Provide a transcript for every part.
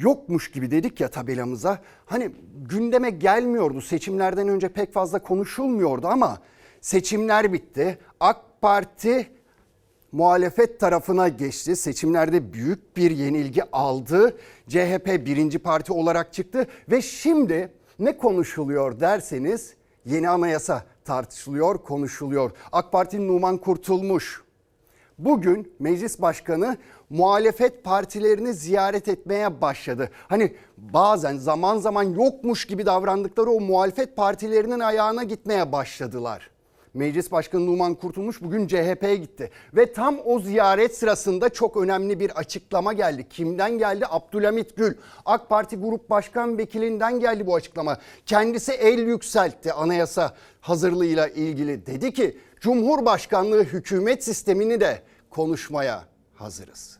yokmuş gibi dedik ya tabelamıza. Hani gündeme gelmiyordu. Seçimlerden önce pek fazla konuşulmuyordu ama seçimler bitti. AK Parti muhalefet tarafına geçti. Seçimlerde büyük bir yenilgi aldı. CHP birinci parti olarak çıktı ve şimdi ne konuşuluyor derseniz yeni anayasa tartışılıyor, konuşuluyor. AK Parti'nin Numan Kurtulmuş bugün meclis başkanı muhalefet partilerini ziyaret etmeye başladı. Hani bazen zaman zaman yokmuş gibi davrandıkları o muhalefet partilerinin ayağına gitmeye başladılar. Meclis Başkanı Numan Kurtulmuş bugün CHP'ye gitti ve tam o ziyaret sırasında çok önemli bir açıklama geldi. Kimden geldi? Abdülhamit Gül. AK Parti Grup Başkan Vekilinden geldi bu açıklama. Kendisi el yükseltti anayasa hazırlığıyla ilgili. Dedi ki Cumhurbaşkanlığı hükümet sistemini de konuşmaya hazırız.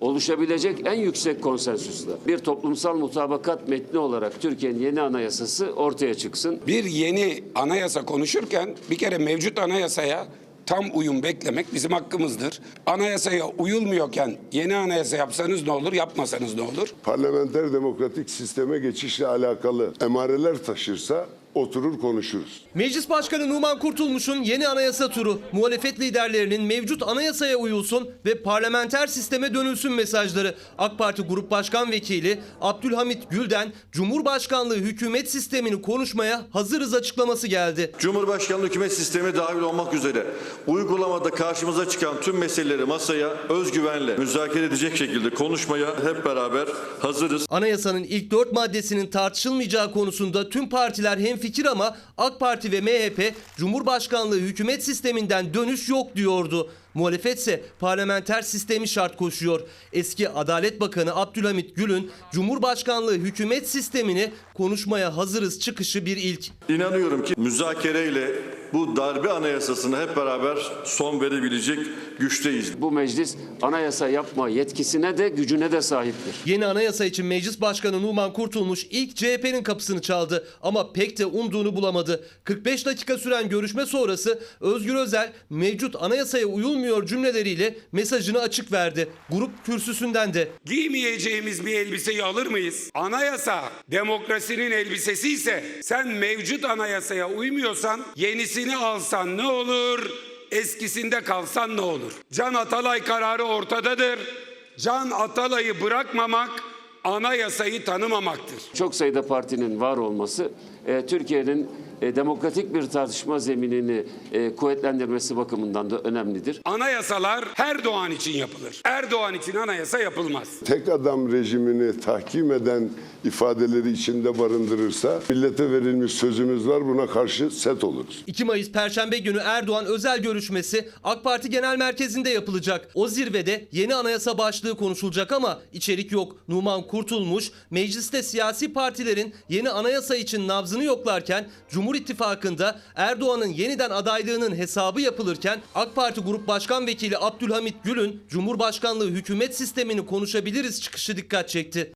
oluşabilecek en yüksek konsensusla bir toplumsal mutabakat metni olarak Türkiye'nin yeni anayasası ortaya çıksın. Bir yeni anayasa konuşurken bir kere mevcut anayasaya tam uyum beklemek bizim hakkımızdır. Anayasaya uyulmuyorken yeni anayasa yapsanız ne olur, yapmasanız ne olur? parlamenter demokratik sisteme geçişle alakalı emareler taşırsa oturur konuşuruz. Meclis Başkanı Numan Kurtulmuş'un yeni anayasa turu, muhalefet liderlerinin mevcut anayasaya uyulsun ve parlamenter sisteme dönülsün mesajları. AK Parti Grup Başkan Vekili Abdülhamit Gül'den Cumhurbaşkanlığı hükümet sistemini konuşmaya hazırız açıklaması geldi. Cumhurbaşkanlığı hükümet sistemi dahil olmak üzere uygulamada karşımıza çıkan tüm meseleleri masaya özgüvenle müzakere edecek şekilde konuşmaya hep beraber hazırız. Anayasanın ilk dört maddesinin tartışılmayacağı konusunda tüm partiler hemfikir ama AK Parti ve MHP Cumhurbaşkanlığı hükümet sisteminden dönüş yok diyordu. Muhalefetse parlamenter sistemi şart koşuyor. Eski Adalet Bakanı Abdülhamit Gül'ün Cumhurbaşkanlığı hükümet sistemini konuşmaya hazırız çıkışı bir ilk. İnanıyorum ki müzakereyle bu darbe anayasasına hep beraber son verebilecek güçteyiz. Bu meclis anayasa yapma yetkisine de gücüne de sahiptir. Yeni anayasa için Meclis Başkanı Numan Kurtulmuş ilk CHP'nin kapısını çaldı ama pek de umduğunu bulamadı. 45 dakika süren görüşme sonrası Özgür Özel mevcut anayasaya uyulmuyor cümleleriyle mesajını açık verdi. Grup kürsüsünden de. Giymeyeceğimiz bir elbiseyi alır mıyız? Anayasa demokrasinin elbisesi ise sen mevcut anayasaya uymuyorsan yenisini alsan ne olur? Eskisinde kalsan ne olur? Can Atalay kararı ortadadır. Can Atalay'ı bırakmamak anayasayı tanımamaktır. Çok sayıda partinin var olması e, Türkiye'nin e, demokratik bir tartışma zeminini e, kuvvetlendirmesi bakımından da önemlidir. Anayasalar Erdoğan için yapılır. Erdoğan için anayasa yapılmaz. Tek adam rejimini tahkim eden ifadeleri içinde barındırırsa millete verilmiş sözümüz var buna karşı set oluruz. 2 Mayıs Perşembe günü Erdoğan özel görüşmesi AK Parti Genel Merkezi'nde yapılacak. O zirvede yeni anayasa başlığı konuşulacak ama içerik yok. Numan Kurtulmuş mecliste siyasi partilerin yeni anayasa için nabzını yoklarken Cumhur İttifakı'nda Erdoğan'ın yeniden adaylığının hesabı yapılırken AK Parti Grup Başkan Vekili Abdülhamit Gül'ün Cumhurbaşkanlığı hükümet sistemini konuşabiliriz çıkışı dikkat çekti.